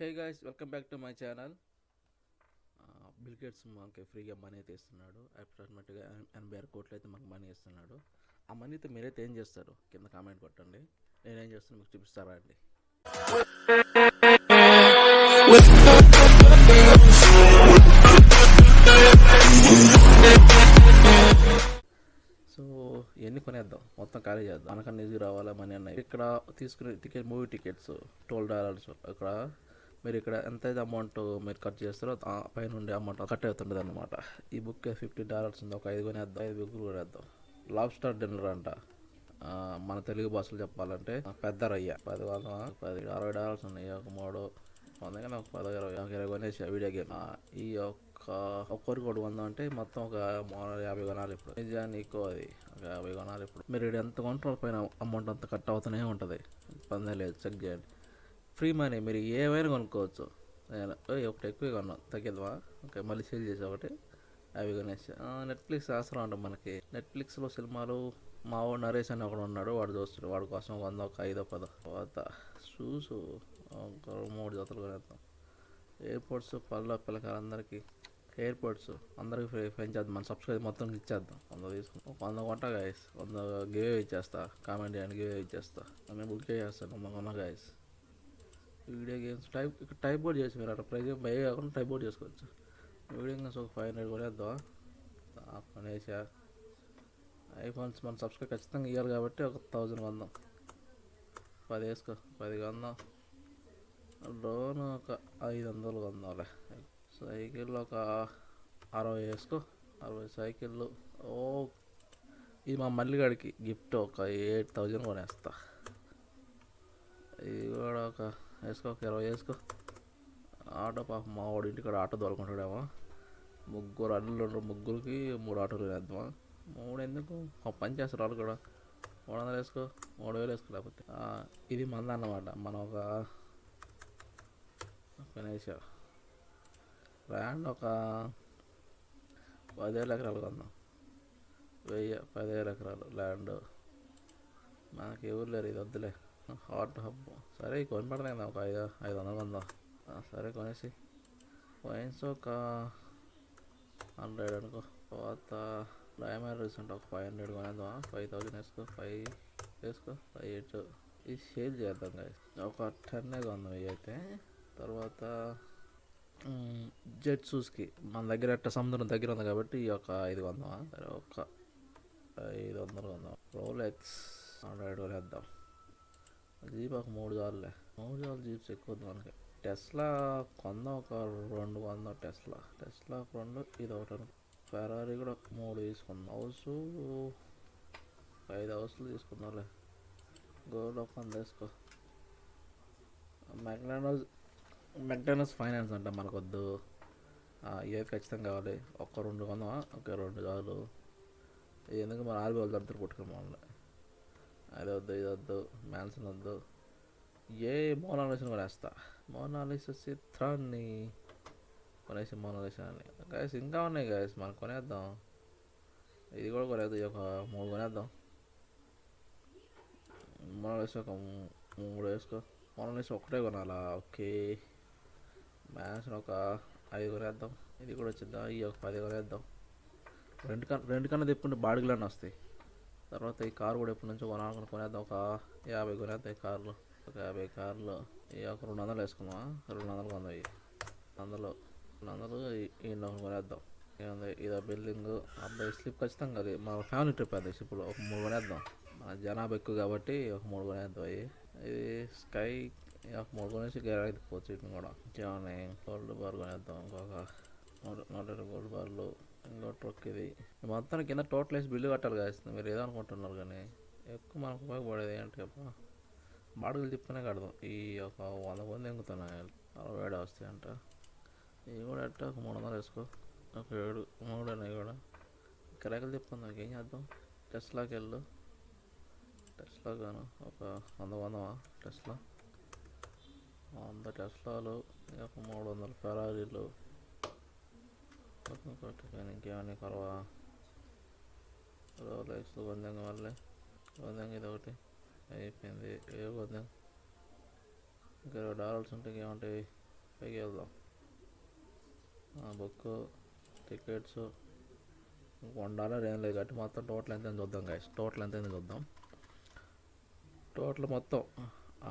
Hey guys welcome back to my channel Bill Gates మనకి ఫ్రీగా money అయితే ఇస్తున్నాడు. అప్రాక్సిమేట్గా ఎనభై ఆరు కోట్లు అయితే మాకు మనీ ఇస్తున్నాడు. ఆ మనీ అయితే మీరైతే ఏం చేస్తారు? కింద కామెంట్ కొట్టండి. నేనేం చేస్తాను మీకు చూపిస్తారా అండి? సో ఇవన్నీ కొనేద్దాం. మొత్తం ఖాళీ చేద్దాం. మనకన్నా ఈజీ రావాలా మనీ అన్నాయి ఇక్కడ తీసుకునే ticket movie tickets twelve dollars అక్కడ. మీరు ఇక్కడ ఎంత అయితే అమౌంట్ మీరు ఖర్చు చేస్తారో ఆ పైన ఉండే అమౌంట్ కట్ అవుతుంటుంది అనమాట ఈ బుక్ ఫిఫ్టీ డాలర్స్ ఉంది ఒక ఐదు కొనేద్దాం. ఐదు బుక్లు కొనేద్దాం లాబ్స్టార్ డిన్నర్ అంట. మన తెలుగు భాషలో చెప్పాలంటే పెద్ద రయ్య. పది వందల పది అరవై డాలర్స్ ఉన్నాయి. ఒక మూడు. అందుకని ఒక పది ఇరవై ఒక ఇరవై కొనేసి వీడియో గేమ్ ఈ యొక్క ఒక్కరికి ఒకటి వంద అంటే మొత్తం ఒక మూడు యాభై కొనాలి ఇప్పుడు. నిజాన్ని ఎక్కువ అది. ఒక యాభై కొనాలి ఇప్పుడు. మీరు ఎంత కొంటారో పైన అమౌంట్ అంత కట్ అవుతూనే ఉంటుంది. ఇబ్బంది లేదు. చెక్ చేయండి. ఫ్రీ మనీ మీరు ఏమైనా కొనుక్కోవచ్చు. నేను ఒకటి ఎక్కువ కొన్నాం తగ్గిద్దామా ఓకే మళ్ళీ సేల్ చేసి ఒకటి. అవి కొనేసి. నెట్ఫ్లిక్స్ అవసరం అంటే మనకి. నెట్ఫ్లిక్స్లో సినిమాలు మా వాడు నరేష్ అని ఒకడు ఉన్నాడు వాడు చూస్తాడు. వాడి కోసం వంద ఒక ఐదో పదో. తర్వాత షూస్ ఒక మూడు జతలు కొనేద్దాం. ఎయిర్పోర్ట్స్ పళ్ళ పిల్లకాయలందరికీ ఎయిర్పోర్ట్స్ అందరికీ ఫ్రీ పెంచేద్దాం మన సబ్స్క్రైబ్ మొత్తం ఇచ్చేద్దాం. వంద తీసుకుని ఒక వంద కొంట గాయస్ వంద గివే ఇచ్చేస్తా. కామెంట్ చేయండి గివే ఇచ్చేస్తా. నేను బుక్ చేస్తాను మొన్న గాయస్ వీడియో గేమ్స్ టైప్ ఇక్కడ టైప్ అవుట్ చేసి మీరు అక్కడ ప్రైజ్ బై కాకుండా టైప్ బోర్డ్ చేసుకోవచ్చు. వీడియో గేమ్స్ ఒక ఫైవ్ హండ్రెడ్ కూడా వేద్దాం కొనేసా ఐఫోన్స్ మన సబ్స్క్రైబ్ ఖచ్చితంగా ఇవ్వాలి కాబట్టి ఒక థౌజండ్ కొందాం. పది వేసుకో పది కొందాం. లోన్ ఒక ఐదు వందలు కొందాంలే. సైకిల్ ఒక అరవై వేసుకో అరవై సైకిళ్ళు. ఓ ఇది మా మల్లిగాడికి గిఫ్ట్ ఒక ఎయిట్ థౌజండ్ కొనేస్తా. ఒక వేసుకో ఒక ఇరవై వేసుకో. ఆటో పాప మా వాడు ఇంటికాడ ఆటో దొరకుంటాడేమో. ముగ్గురు అన్నలు ఉండరు ముగ్గురికి మూడు ఆటోలు వేద్దామా? మూడు ఎందుకు? ఒక పని చేస్తారు వాళ్ళు కూడా. మూడు వందలు వేసుకో మూడు వేలు వేసుకో లేకపోతే. ఇది మంద అన్నమాట. మనం ఒక ఫినిష్ ల్యాండ్ ఒక పదివేల ఎకరాలు కొందాం. వెయ్యి పదివేల ఎకరాలు ల్యాండ్. మనకి ఎవరు లేరు ఇది వద్దులే. Hot hub. సరే కొని పడతాయి కదా ఒక ఐదు ఐదు వందలు కొందాం. సరే కొనేసి. వైన్స్ ఒక హండ్రెడ్ అనుకో. తర్వాత డైమండ్స్ రీసెంట్ ఒక ఫైవ్ హండ్రెడ్ కొనేద్దాం ఫైవ్ థౌజండ్ వేసుకో ఫైవ్ వేసుకో ఫైవ్ ఎయిట్ ఇది సేల్ చేద్దాం guys. ఒక టెన్ కొందాం ఇవి అయితే. తర్వాత జెట్ షూస్కి మన దగ్గర అట్ట సముద్రం దగ్గర ఉంది కాబట్టి ఈ యొక్క ఐదు వందమా సరే ఒక ఐదు వందలు కొందాం. రోలెక్స్ హండ్రెడ్ కొనేద్దాం. జీప్ ఒక మూడు చాలులే. మూడు చాలు జీప్స్ ఎక్కువ ఉంది మనకి. టెస్లా కొందాం ఒక రెండు కొందాం టెస్లా. టెస్లా ఒక రెండు ఇది ఒకటి ఫెరారీ కూడా మూడు తీసుకుందాం హౌస్ ఐదు హౌస్లు తీసుకుందాంలే. గోల్డ్ ఒక వంద వేసుకో. మెక్డానల్స్ మెక్డానల్స్ ఫైనాన్స్ అంట మనకొద్దు. ఇవి ఖచ్చితంగా కావాలి. ఒక్క రెండు కొందామా ఒక రెండు చాలు. ఎందుకు మన ఆరు వేలు దద్దరు పుట్టుకుని మమ్మల్ని అది వద్దు ఇది వద్దు మ్యాన్సన్ వద్దు. ఏ మోనాలిసన్ కూడా వేస్తా. మోనాలిస చిత్రాన్ని కొనేసి మోనాలిసాన్ని గాయస్ ఇంకా ఉన్నాయి గాయస్ మనం కొనేద్దాం. ఇది కూడా కొనేద్దాం ఒక మూడు కొనేద్దాం. మోనాలిస ఒక మూడు వేసుకో. మోనాలిస ఒకటే కొనాలా? ఓకే. మ్యాన్సన్ ఒక ఐదు కొనేద్దాం. ఇది కూడా వచ్చిద్దాం ఈ ఒక పది కొనేద్దాం. రెండు కన్నా రెండు కన్నా తిప్పుకుంటే బాడిగలన్నీ వస్తాయి. తర్వాత ఈ కారు కూడా ఎప్పటి నుంచో కొనాలనుకుని కొనేద్దాం. ఒక యాభై కొనేద్దాం ఈ కార్లు. ఒక యాభై కార్లు. ఈ ఒక రెండు వందలు వేసుకుందామా? రెండు వందలు కొందాం ఇవి వందలు. రెండు వందలు ఈ- ఈ కొనేద్దాం. ఏముంది ఇదో బిల్డింగ్. అబ్బాయి స్లిప్ ఖచ్చితంగా అది మా ఫ్యామిలీ ట్రిప్ అది స్లిప్లో. ఒక మూడు కొనేద్దాం. మన జనాభా ఎక్కువ కాబట్టి ఒక మూడు కొనేద్దాం. అవి ఇది స్కై ఒక మూడు కొనేసి గ్యారెంటీ పోవచ్చు వీటిని కూడా. ఇంకేమన్నా కోల్డ్ బార్ కొనేద్దాం. ఇంకొక నూట గోల్డ్ బార్లు ఇంకో ట్రక్ ఇది. మొత్తానికి కింద టోటల్ వేసి బిల్లు కట్టాలి కాదు మీరు ఏదో అనుకుంటున్నారు కానీ ఎక్కువ మనకు ఉపయోగపడేది ఏంటి అబ్బా బాడుగులు చెప్తేనే కడదాం. ఈ ఒక వంద మంది ఎంగుతున్నాయి. అరవై ఏడు వస్తాయి అంట. ఇవి కూడా అట్ట ఒక మూడు వందలు వేసుకో. ఒక ఏడు మూడు అనేవి కూడా. కిరాకులు నాకు ఏం చేద్దాం? టెస్ట్లోకి వెళ్ళు. టెస్లా గాను ఒక వంద వందమా టెస్లా. వంద టెస్లాలు. ఒక మూడు వందల ఫెరారీలు. ఇంకేమైనా కలవా హలో లైట్స్ రోలెక్స్ వందంగా మళ్ళీ వందంగా ఇది ఒకటి అయిపోయింది. ఏ వందం ఇంకా ఇరవై డాలర్స్ ఉంటే ఏమంటాయి పైకి వెళ్దాం. బుక్ టికెట్స్ వన్ డాలర్ ఏం లేదు. కాబట్టి మొత్తం టోటల్ ఎంత చూద్దాం గాయస్ టోటల్ ఎంత చూద్దాం. టోటల్ మొత్తం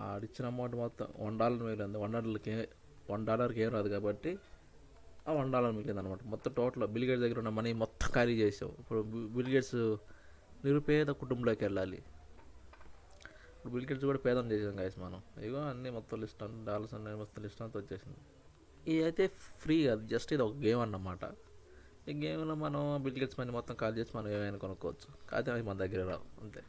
ఆడిచ్చిన అమౌంట్ మొత్తం వన్ డాలర్ మిగిలింది వన్ డాలర్కి వన్ డాలర్కి ఏం రాదు కాబట్టి ఆ వన్ డాలర్ మిగిలింది అనమాట మొత్తం టోటల్ బిల్గేట్స్ దగ్గర ఉన్న మనీ మొత్తం ఖాళీ చేసావు. ఇప్పుడు బిల్గేట్స్ నిరుపేద కుటుంబంలోకి వెళ్ళాలి. ఇప్పుడు బిల్గేట్స్ కూడా పేదం చేసాం గాయస్ మనం. ఇగో అన్నీ మొత్తం లిస్ట్ అంతా డాలర్స్ అన్నీ మొత్తం లిస్ట్ అంతా వచ్చేసింది. ఇది అయితే ఫ్రీ కాదు జస్ట్ ఇది ఒక గేమ్ అన్నమాట. ఈ గేమ్లో మనం బిల్గేట్స్ మనీ మొత్తం ఖాళీ చేసి మనం ఏమైనా కొనుక్కోవచ్చు. కాకపోతే మన దగ్గర రావు అంతే.